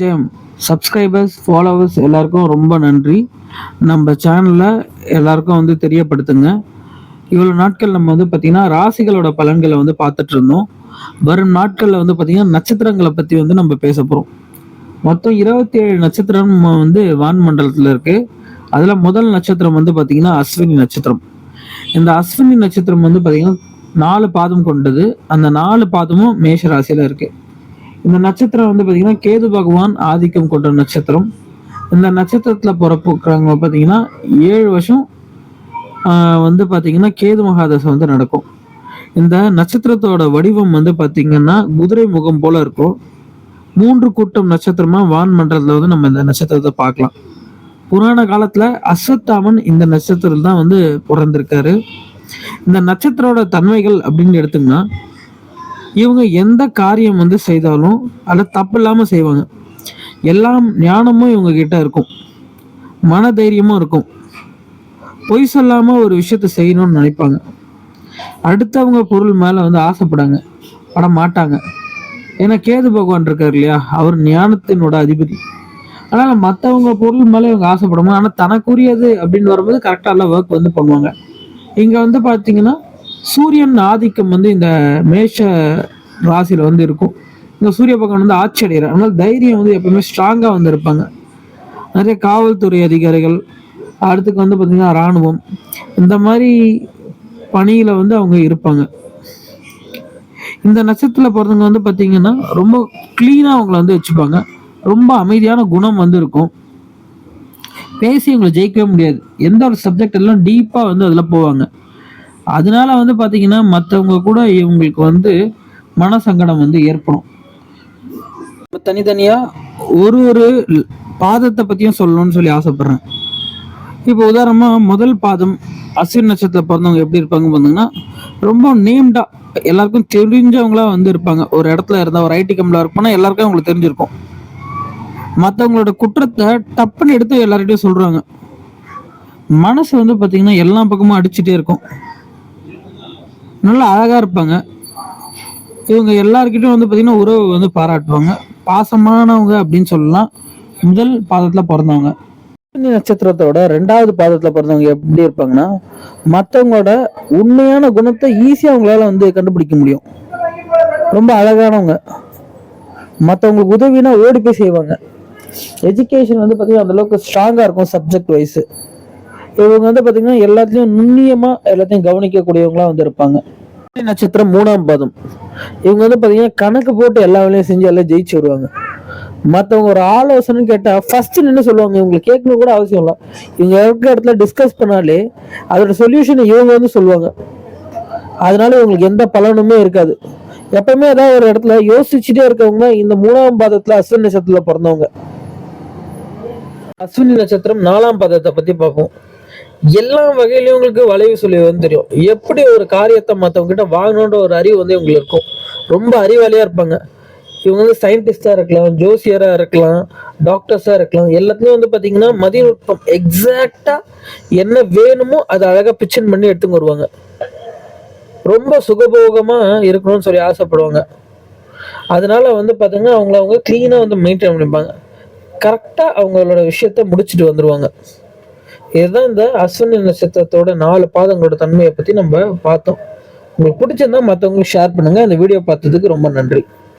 ஜெயம். Subscribers followers எல்லாருக்கும் ரொம்ப நன்றி. நம்ம சேனலில் எல்லாருக்கும் வந்து தெரியப்படுத்துங்க. இவ்வளோ நாட்கள் நம்ம வந்து பார்த்திங்கன்னா ராசிகளோட பலன்களை வந்து பார்த்துட்டு இருந்தோம். வரும் நாட்களில் வந்து பார்த்திங்கன்னா நட்சத்திரங்களை பற்றி வந்து நம்ம பேச போகிறோம் மொத்தம் இருபத்தி ஏழு நட்சத்திரம் வந்து வான்மண்டலத்தில் இருக்குது அதில் முதல் நட்சத்திரம் வந்து பார்த்திங்கன்னா அஸ்வினி நட்சத்திரம். இந்த அஸ்வினி நட்சத்திரம் வந்து பார்த்திங்கன்னா நாலு பாதம் கொண்டது. அந்த நாலு பாதமும் மேஷ ராசியில் இருக்குது இந்த நட்சத்திரம் வந்து பார்த்தீங்கன்னா கேது பகவான் ஆதிக்கம் கொண்ட நட்சத்திரம். இந்த நட்சத்திரத்தில் பிறப்புக்கிறவங்க பார்த்தீங்கன்னா ஏழு வருஷம் ஆஹ், வந்து பார்த்தீங்கன்னா கேது மகாதசை வந்து நடக்கும். இந்த நட்சத்திரத்தோட வடிவம் வந்து பார்த்தீங்கன்னா குதிரை முகம் போல இருக்கும். மூன்று கூட்டம் நட்சத்திரமா வான் மண்டலத்தில் வந்து நம்ம இந்த நட்சத்திரத்தை பார்க்கலாம். புராண காலத்துல அஸ்வத்தாமன் இந்த நட்சத்திரம் தான் வந்து பிறந்திருக்காரு. இந்த நட்சத்திரோட தன்மைகள் அப்படின்னு எடுத்தோம்னா இவங்க எந்த காரியம் வந்து செய்தாலும் அதை தப்பு இல்லாமல் செய்வாங்க. எல்லாம் ஞானமும் இவங்க கிட்ட இருக்கும். மன தைரியமும் இருக்கும். பொய் சொல்லாம ஒரு விஷயத்த செய்யணும்னு நினைப்பாங்க. அடுத்தவங்க பொருள் மேல வந்து ஆசைப்படாங்க. பட மாட்டாங்க. ஏன்னா கேது பகவான் இருக்கார் இல்லையா? அவர் ஞானத்தினோட அதிபதி. அதனால் மற்றவங்க பொருள் மேலே இவங்க ஆசைப்படுவாங்க. ஆனால் தனக்குரியது அப்படின்னு வரும்போது கரெக்டாக எல்லாம் ஒர்க் வந்து பண்ணுவாங்க. இங்கே வந்து பார்த்தீங்கன்னா சூரியன் ஆதிக்கம் வந்து இந்த மேஷ ராசியில் வந்து இருக்கும். இந்த சூரிய பகவான் வந்து ஆட்சி அடைகிறார் அதனால தைரியம் வந்து எப்பவுமே ஸ்ட்ராங்காக வந்து இருப்பாங்க நிறைய காவல்துறை அதிகாரிகள் அடுத்துக்கு வந்து பார்த்தீங்கன்னா இராணுவம் இந்த மாதிரி பணியில் வந்து அவங்க இருப்பாங்க. இந்த நட்சத்திரத்தில் பிறந்தவங்க வந்து பார்த்தீங்கன்னா ரொம்ப க்ளீனாக அவங்கள வந்து வச்சுப்பாங்க. ரொம்ப அமைதியான குணம் வந்து இருக்கும். பேசி அவங்களை ஜெயிக்கவே முடியாது. எந்த ஒரு சப்ஜெக்ட் எல்லாம் டீப்பாக வந்து அதில் போவாங்க. அதனால வந்து பார்த்தீங்கன்னா மற்றவங்க கூட இவங்களுக்கு வந்து மன சங்கடம் வந்து ஏற்படும். இப்ப தனித்தனியா ஒரு ஒரு பாதத்தை பத்தியும் சொல்லணும்னு சொல்லி ஆசைப்படுறேன். இப்போ உதாரணமா முதல் பாதம் அஸ்வின் நட்சத்திரத்தில் பிறந்தவங்க எப்படி இருப்பாங்க பார்த்தீங்கன்னா ரொம்ப நேம்டா எல்லாருக்கும் தெரிஞ்சவங்களா வந்து இருப்பாங்க. ஒரு இடத்துல இருந்தா ஒரு ஐடி கம்பெனியில் ஒர்க் பண்ணால் எல்லாருக்கும் அவங்களுக்கு தெரிஞ்சிருக்கும். மற்றவங்களோட குற்றத்தை டப்புன்னு எடுத்து எல்லார்கிட்டயும் சொல்றாங்க. மனசு வந்து பார்த்தீங்கன்னா எல்லா பக்கமும் அடிச்சுட்டே இருக்கும். நல்லா அழகா இருப்பாங்க. இவங்க எல்லாருக்கிட்டும் வந்து பாத்தீங்கன்னா உறவு வந்து பாராட்டுவாங்க. பாசமானவங்க அப்படின்னு சொல்லலாம். முதல் பாதத்துல பிறந்தவங்க. நட்சத்திரத்தோட ரெண்டாவது பாதத்துல பிறந்தவங்க எப்படி இருப்பாங்கன்னா மற்றவங்களோட உண்மையான குணத்தை ஈஸியா அவங்களால வந்து கண்டுபிடிக்க முடியும். ரொம்ப அழகானவங்க. மற்றவங்களுக்கு உதவினா ஓடி போய் செய்வாங்க. எஜுகேஷன் வந்து பார்த்தீங்கன்னா அந்த அளவுக்கு ஸ்ட்ராங்காக இருக்கும் சப்ஜெக்ட் வைஸ் இவங்க வந்து பார்த்தீங்கன்னா எல்லாத்துலேயும் நுண்ணியமாக எல்லாத்தையும் கவனிக்கக்கூடியவங்களா வந்து இருப்பாங்க. நட்சத்திரம் மூணாம் பாதம். இவங்க வந்து பார்த்தீங்கன்னா கணக்கு போட்டு எல்லா வேலையும் செஞ்சு எல்லாம் ஜெயிச்சு வருவாங்க. மற்றவங்க ஒரு ஆலோசனை கேட்டால் ஃபர்ஸ்ட் நின்று சொல்லுவாங்க. இவங்களுக்கு கேட்கணும் கூட அவசியம் இல்லை. இவங்க இருக்கிற இடத்துல டிஸ்கஸ் பண்ணாலே அதோட சொல்யூஷனை இவங்க வந்து சொல்லுவாங்க. அதனால இவங்களுக்கு எந்த பலனுமே இருக்காது. எப்பவுமே ஏதாவது ஒரு இடத்துல யோசிச்சுட்டே இருக்கவங்க இந்த மூணாம் பாதத்துல அஸ்வினி நட்சத்திரத்துல பிறந்தவங்க. அஸ்வினி நட்சத்திரம் நாலாம் பாதத்தை பத்தி பார்ப்போம். எல்லா வகையிலையும் உங்களுக்கு வளைவு சொல்லி வந்து தெரியும். எப்படி ஒரு காரியத்தை மற்றவங்க கிட்ட வாங்கணுன்ற ஒரு அறிவு வந்து இவங்களுக்கு இருக்கும். ரொம்ப அறிவாளியா இருப்பாங்க. இவங்க வந்து சயின்டிஸ்டா இருக்கலாம் ஜோசியரா இருக்கலாம் டாக்டர்ஸா இருக்கலாம். எல்லாத்துலேயும் வந்து பாத்தீங்கன்னா மதிநுட்பம் எக்ஸாக்டாக என்ன வேணுமோ அதை அழகா பிச்சன் பண்ணி எடுத்துன்னு வருவாங்க. ரொம்ப சுகபோகமா இருக்கணும்னு சொல்லி ஆசைப்படுவாங்க. அதனால வந்து பாத்தீங்கன்னா அவங்கள அவங்க க்ளீனாக வந்து மெயின்டைன் பண்ணிப்பாங்க. கரெக்டா அவங்களோட விஷயத்த முடிச்சுட்டு வந்துடுவாங்க இதுதான் இந்த அஸ்வினி நட்சத்திரத்தோட நாலு பாதங்களோட தன்மையை பத்தி நம்ம பார்த்தோம். உங்களுக்கு பிடிச்சிருந்தா மற்றவங்களுக்கு ஷேர் பண்ணுங்க. இந்த வீடியோ பார்த்ததுக்கு ரொம்ப நன்றி.